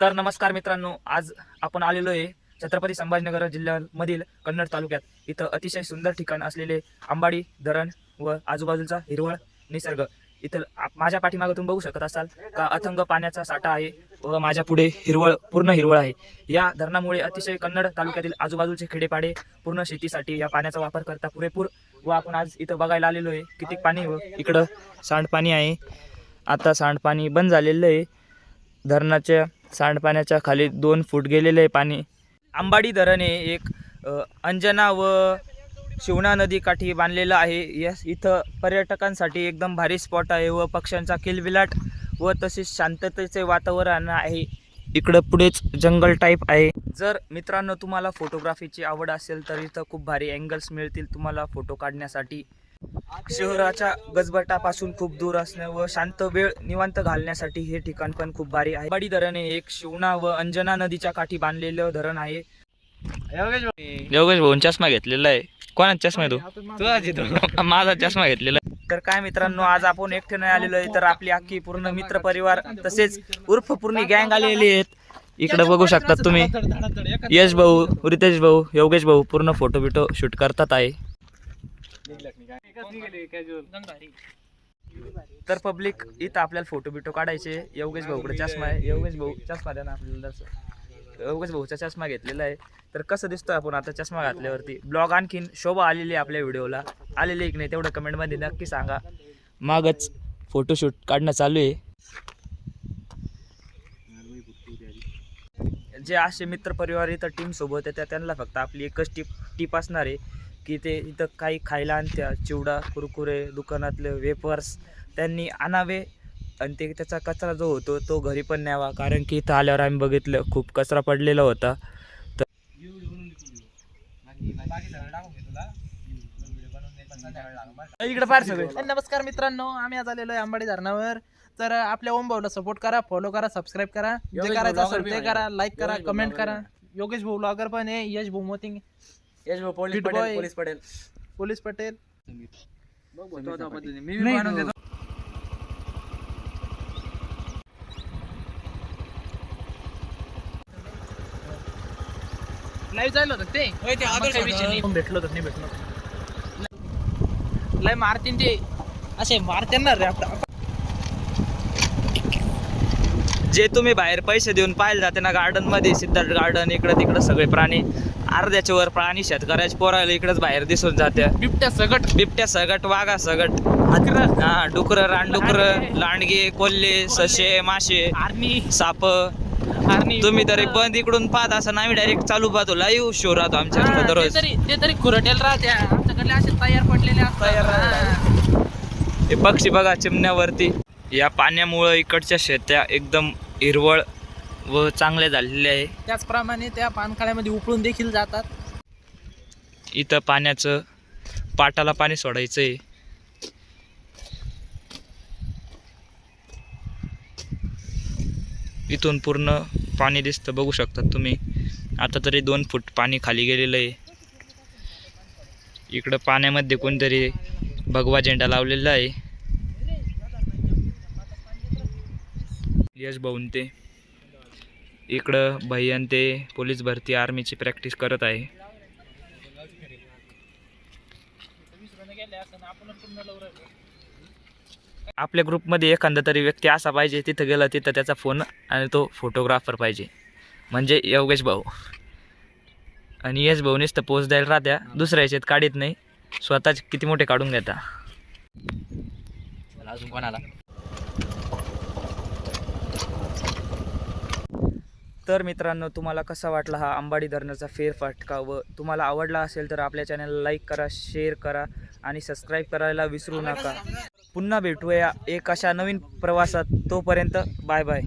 तर नमस्कार मित्रांनो आज आपण आलेलो आहे छत्रपती संभाजीनगर जिल्ह्यामधील कन्नड तालुक्यात. इथं अतिशय सुंदर ठिकाण असलेले अंबाडी धरण व आजूबाजूचा हिरवळ निसर्ग. इथं माझ्या पाठीमागे तुम्ही बघू शकत असाल का अथंग पाण्याचा साठा आहे व माझ्या पुढे हिरवळ पूर्ण हिरवळ आहे. या धरणामुळे अतिशय कन्नड तालुक्यातील आजूबाजूचे खेडेपाडे पूर्ण शेतीसाठी या पाण्याचा वापर करता पुरेपूर व आपण आज इथं बघायला आलेलो आहे किती पाणी व इकडं सांडपाणी आहे. आता सांडपाणी बंद झालेलं आहे. धरणाच्या सांडपाण्याच्या खाली दोन फूट गेलेले आहे पाणी. आंबाडी धरण हे एक अंजना व शिवणा नदी काठी बांधलेलं आहे. यस इथं पर्यटकांसाठी एकदम भारी स्पॉट आहे व पक्ष्यांचा किलबिलाट व तसेच शांततेचे वातावरण आहे. इकडं पुढेच जंगल टाईप आहे. जर मित्रांनो तुम्हाला फोटोग्राफीची आवड असेल तर इथं खूप भारी अँगल्स मिळतील तुम्हाला फोटो काढण्यासाठी. शहराच्या गजबटापासून खूप दूर असणे व शांत वेळ निवांत घालण्यासाठी हे ठिकाण पण खूप भारी आहे. बाडी धरण हे एक शिवणा व अंजना नदीच्या काठी बांधलेलं धरण आहे. योगेश भाऊन चष्मा घेतलेला आहे. कोणाचा चष्मा आहे तो? माझा चष्मा घेतलेला आहे. तर काय मित्रांनो आज आपण एकटे नाही आलेलो आहे तर आपली अख्खी पूर्ण मित्र परिवार तसेच उर्फ पूर्ण गँग आलेली आहेत. इकडे बघू शकतात तुम्ही. यश भाऊ रितेश भाऊ योगेश भाऊ पूर्ण फोटो बिटो शूट करतात आहे. तर पब्लिक इथं आपल्याला फोटो बिटो काढायचे. योगेश भाऊकडे चष्मा आहे. योगेश भाऊ चष्मा द्या ना आपल्याला योगेश भाऊचा चष्मा घेतलेला आहे. तर कसं दिसतोय आपण आता चष्मा घातल्यावरती? ब्लॉग आणखीन शोभा आलेली आहे आपल्या व्हिडिओला आलेली की नाही तेवढं कमेंटमध्ये नक्की सांगा. मागच फोटोशूट काढणं चालू आहे. जे असे मित्र परिवार इथं टीम सोबत येतात त्यांना फक्त आपली एकच टीप टीप असणार आहे. की ते इथं काही खायला आणत्या चिवडा कुरकुरे दुकानातले वेपर्स त्यांनी आणावे. आणि ते त्याचा कचरा जो होतो तो घरी पण न्यावा. कारण की इथं आल्यावर आम्ही बघितलं खूप कचरा पडलेला होता. तर इकडे फार सगळे. नमस्कार मित्रांनो आम्ही आज आलेलो आहे अंबाडी धरणावर. तर आपल्या ओम भाऊला सपोर्ट करा फॉलो करा सबस्क्राईब करा. जे करायचं असेल ते करा. लाईक करा कमेंट करा. योगेश भाऊ ब्लॉगर पण आहे यश भाऊ मोतिंग यश भाऊ police Patel boy. Police Patel police Patel मी नाही, बनवून देतो लाईव्ह जायला होतं ते. मग काही विषय नाही. भेटलो तर नाही भेटलो लय मारतीन ते. असे मारते ना रे आपलं. जे तुम्ही बाहेर पैसे देऊन पाहायला जाते ना गार्डनमध्ये सिद्धार्थ गार्डन इकडं तिकडं सगळे प्राणी. अर्ध्याच्या वर प्राणी शेतकऱ्याच्या पोरायला इकडेच बाहेर दिसून जात्या बिबट्या सगट. बिबट्या सगट वाघा सगट. हा डुकर रानडुकर लांडगे कोल्हे ससे मासे आर्मी. साप. आर्मी. तुम्ही तरी बंद इकडून पाहत असं आम्ही डायरेक्ट चालू पाहतो. लाईव्ह शो राहतो आमच्या दररोज. ते तरी खुरटेल राहत्या. आमच्याकडले असे तयार पडलेले असतात. तयार. हे पक्षी बघा चिमण्यावरती. या पाण्यामुळं इकडच्या शेत्या एकदम हिरवळ व चांगल्या झालेल्या आहे. त्याचप्रमाणे त्या पानखाड्यामध्ये उपळून देखील जातात. इथं पाण्याचं पाटाला पाणी सोडायचं आहे इथून पूर्ण पाणी दिसतं बघू शकतात तुम्ही. आता तरी दोन फूट पाणी खाली गेलेलं आहे. इकडं पाण्यामध्ये कोणतरी भगवा झेंडा लावलेला आहे. यश भाऊन ते. इकडं भैयान ते पोलीस भरती आर्मीची प्रॅक्टिस करत आहे. आपल्या ग्रुपमध्ये एखादा तरी व्यक्ती असा पाहिजे तिथं गेला तिथं त्याचा फोन आणि तो फोटोग्राफर पाहिजे. म्हणजे योगेश भाऊ. आणि यश भाऊ नुसतं पोच द्यायला राहत्या दुसऱ्या याच्यात काढीत नाही. स्वतःच किती मोठे काढून घेता. अजून कोणाला? तर मित्रांनो तुम्हाला कसा वाटला हा अंबाडी धरणाचा फेरफटका व तुम्हाला आवडला असेल तर आपल्या चॅनलला लाईक करा शेअर करा आणि सबस्क्राईब करायला विसरू नका. पुन्हा भेटूया एक अशा नवीन प्रवासात. तोपर्यंत बाय बाय.